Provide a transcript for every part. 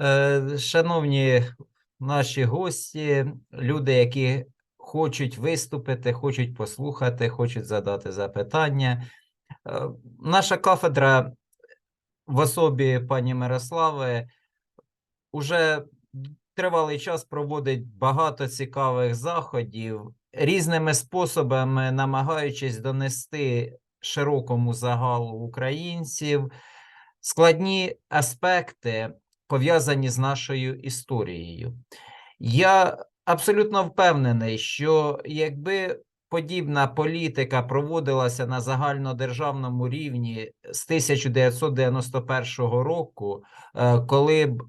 Е, Шановні наші гості, люди, які хочуть виступити, хочуть послухати, хочуть задати запитання. Е, Наша кафедра в особі пані Мирослави уже тривалий час проводить багато цікавих заходів, різними способами намагаючись донести широкому загалу українців складні аспекти, пов'язані з нашою історією. Я абсолютно впевнений, що якби подібна політика проводилася на загальнодержавному рівні з 1991 року, е, коли б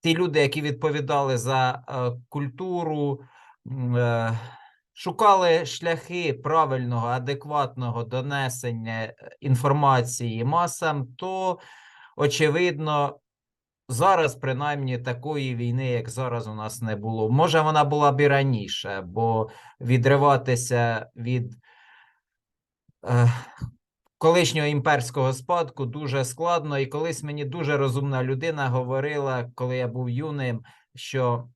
ті люди, які відповідали за е, культуру, е, шукали шляхи правильного, адекватного донесення інформації масам, то очевидно. Зараз, принаймні, такої війни, як зараз, у нас не було. Може, вона була б і раніше, бо відриватися від е, колишнього імперського спадку дуже складно. І колись мені дуже розумна людина говорила, коли я був юним, що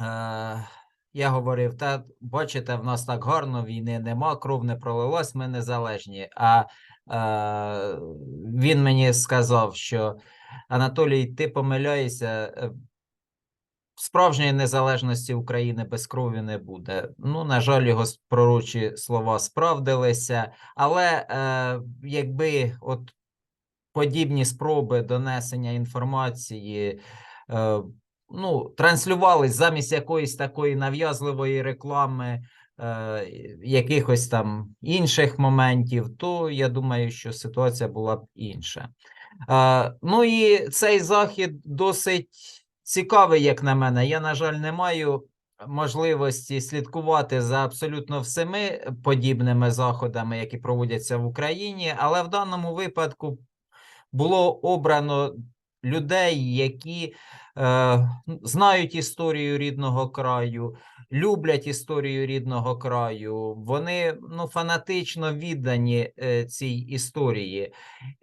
е, я говорив: та бачите, в нас так гарно, війни нема, кров не пролилась, ми незалежні. А е, він мені сказав, що Анатолій, ти помиляєшся. е, Справжньої незалежності України без крові не буде. Ну, на жаль, його пророчі слова справдилися, але е, якби от подібні спроби донесення інформації е, ну, транслювались замість якоїсь такої нав'язливої реклами, е, якихось там інших моментів, то я думаю, що ситуація була б інша. Ну і цей захід досить цікавий, як на мене. Я, на жаль, не маю можливості слідкувати за абсолютно всіми подібними заходами, які проводяться в Україні, але в даному випадку було обрано людей, які е, знають історію рідного краю, люблять історію рідного краю. Вони ну, фанатично віддані е, цій історії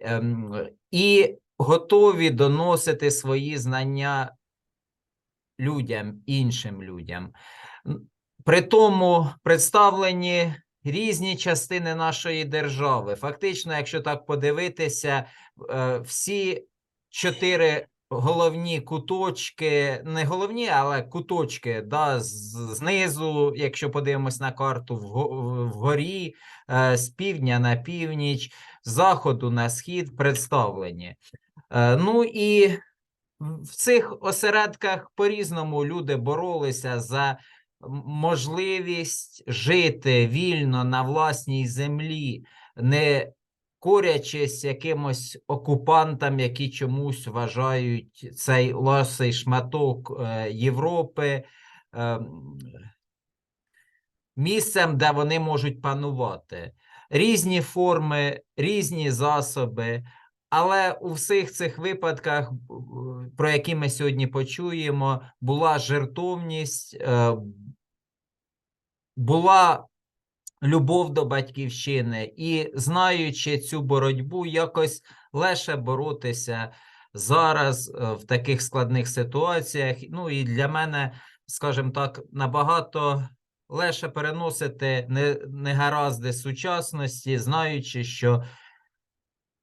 ем, і готові доносити свої знання людям, іншим людям. При тому представлені різні частини нашої держави. Фактично, якщо так подивитися, е, всі чотири головні куточки, не головні, але куточки, да, знизу, якщо подивимось на карту, вго- вгорі, е, з півдня на північ, з заходу на схід представлені. Е, Ну і в цих осередках по-різному люди боролися за можливість жити вільно на власній землі, не корячись якимось окупантам, які чомусь вважають цей ласий шматок е, Європи ем, місцем, де вони можуть панувати. Різні форми, різні засоби, але у всіх цих випадках, б- про які ми сьогодні почуємо, була жертовність, е, була любов до батьківщини, і знаючи цю боротьбу, якось легше боротися зараз е, в таких складних ситуаціях. Ну і для мене, скажімо так, набагато легше переносити негаразди сучасності, знаючи, що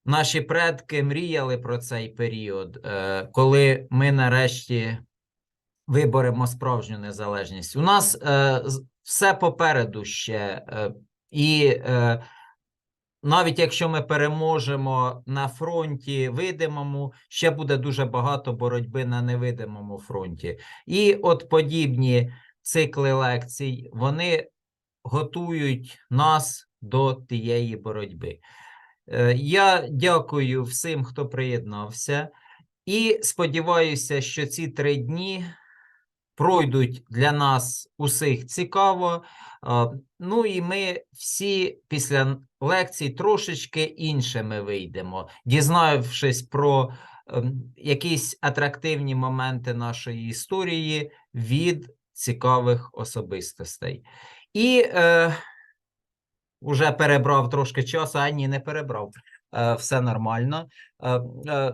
наші предки мріяли про цей період, е, коли ми нарешті виборемо справжню незалежність. У нас е, все попереду ще. Е, і е, навіть якщо ми переможемо на фронті видимому, ще буде дуже багато боротьби на невидимому фронті. І от подібні цикли лекцій, вони готують нас до тієї боротьби. Е, Я дякую всім, хто приєднався, і сподіваюся, що ці три дні пройдуть для нас усіх цікаво. Ну і ми всі після лекцій трошечки іншими вийдемо, дізнавшись про ем, якісь атрактивні моменти нашої історії від цікавих особистостей. І е, уже перебрав трошки часу, а ні, не перебрав. Е, все нормально. Е, е,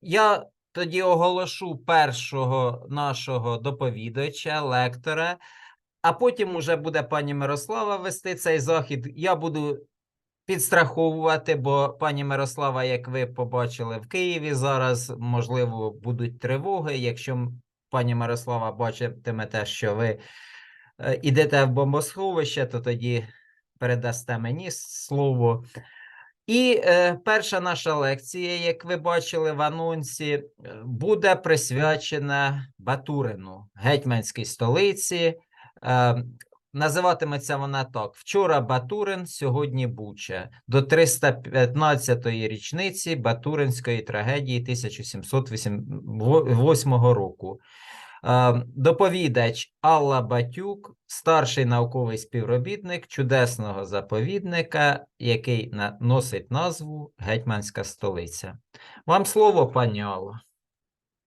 я тоді оголошу першого нашого доповідача, лектора, а потім уже буде пані Мирослава вести цей захід. Я буду підстраховувати, бо пані Мирослава, як ви побачили в Києві, зараз можливо будуть тривоги. Якщо пані Мирослава бачитиме те, що ви е, ідете в бомбосховище, то тоді передасте мені слово. І е, перша наша лекція, як ви бачили в анонсі, е, буде присвячена Батурину, гетьманській столиці. Е, називатиметься вона так: Вчора Батурин, сьогодні Буча. До 315-ї річниці Батуринської трагедії 1708 року. Е, Доповідач Алла Батюк, старший науковий співробітник чудесного заповідника, який носить назву Гетьманська столиця. Вам слово, пані Алло.